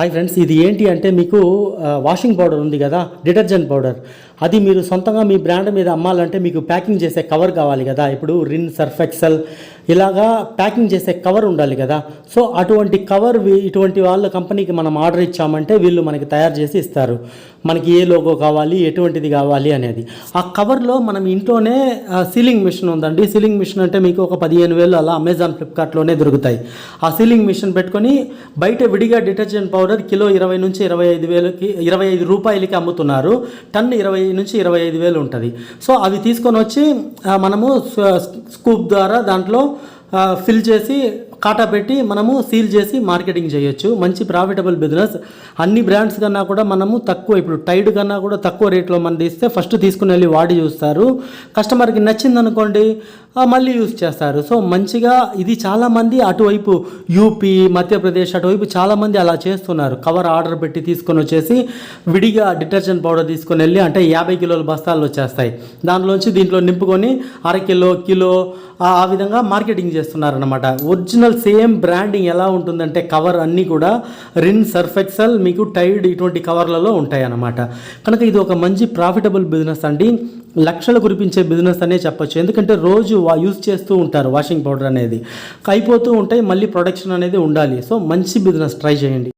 Hi friends ఇది ఏంటి అంటే మీకు వాషింగ్ పౌడర్ ఉంది కదా డిటర్జెంట్ పౌడర్ అది మీరు సొంతంగా మీ బ్రాండ్ మీద అమ్మాలంటే మీకు ప్యాకింగ్ చేసే కవర్ కావాలి కదా. ఇప్పుడు రిన్ సర్ఫ్ ఎక్సెల్ ఇలాగా ప్యాకింగ్ చేసే కవర్ ఉండాలి కదా. సో అటువంటి కవర్ ఇటువంటి వాళ్ళ కంపెనీకి మనం ఆర్డర్ ఇచ్చామంటే వీళ్ళు మనకి తయారు చేసి ఇస్తారు. మనకి ఏ లోగో కావాలి ఎటువంటిది కావాలి అనేది. ఆ కవర్లో మనం ఇంట్లోనే సీలింగ్ మిషన్ ఉందండి. సీలింగ్ మిషన్ అంటే మీకు ఒక పదిహేను వేలు అలా అమెజాన్ ఫ్లిప్కార్ట్లోనే దొరుకుతాయి. ఆ సీలింగ్ మిషన్ పెట్టుకొని బయట విడిగా డిటర్జెంట్ పౌడర్ కిలో ఇరవై నుంచి ఇరవై ఐదు వేలకి ఇరవై ఐదు రూపాయలకి అమ్ముతున్నారు. టన్ ఇరవై నుంచి ఇరవై ఐదు వేలు ఉంటుంది. సో అవి తీసుకొని వచ్చి మనము స్కూప్ ద్వారా దాంట్లో ఫిల్ చేసి కాటా పెట్టి మనము సీల్ చేసి మార్కెటింగ్ చేయొచ్చు. మంచి ప్రాఫిటబుల్ బిజినెస్. అన్ని బ్రాండ్స్ కన్నా కూడా మనము తక్కువ ఇప్పుడు టైడ్ కన్నా కూడా తక్కువ రేట్లో మనది ఇస్తే ఫస్ట్ తీసుకుని వెళ్ళి వాడి చూస్తారు. కస్టమర్కి నచ్చిందనుకోండి మళ్ళీ యూస్ చేస్తారు. సో మంచిగా ఇది చాలామంది అటువైపు యూపీ మధ్యప్రదేశ్ అటువైపు చాలామంది అలా చేస్తున్నారు. కవర్ ఆర్డర్ పెట్టి తీసుకొని వచ్చేసి విడిగా డిటర్జెంట్ పౌడర్ తీసుకొని వెళ్ళి అంటే యాభై కిలోల బస్తాలు వచ్చేస్తాయి. దాంట్లోంచి దీంట్లో నింపుకొని అర కిలో కిలో ఆ ఆ విధంగా మార్కెటింగ్ చేస్తున్నారనమాట ఒరిజినల్ సేమ్ బ్రాండింగ్ ఎలా ఉంటుందంటే కవర్ అన్నీ కూడా రిన్ సర్ఫెక్సల్ మీకు టైడ్ ఇటువంటి కవర్లలో ఉంటాయి అన్నమాట కనుక ఇది ఒక మంచి ప్రాఫిటబుల్ బిజినెస్ అండి. లక్షలు కురిపించే బిజినెస్ అనే చెప్పచ్చు. ఎందుకంటే రోజు వా యూస్ చేస్తూ ఉంటారు వాషింగ్ పౌడర్ అనేది. అయిపోతూ ఉంటాయి మళ్ళీ ప్రొడక్షన్ అనేది ఉండాలి. సో మంచి బిజినెస్ ట్రై చేయండి.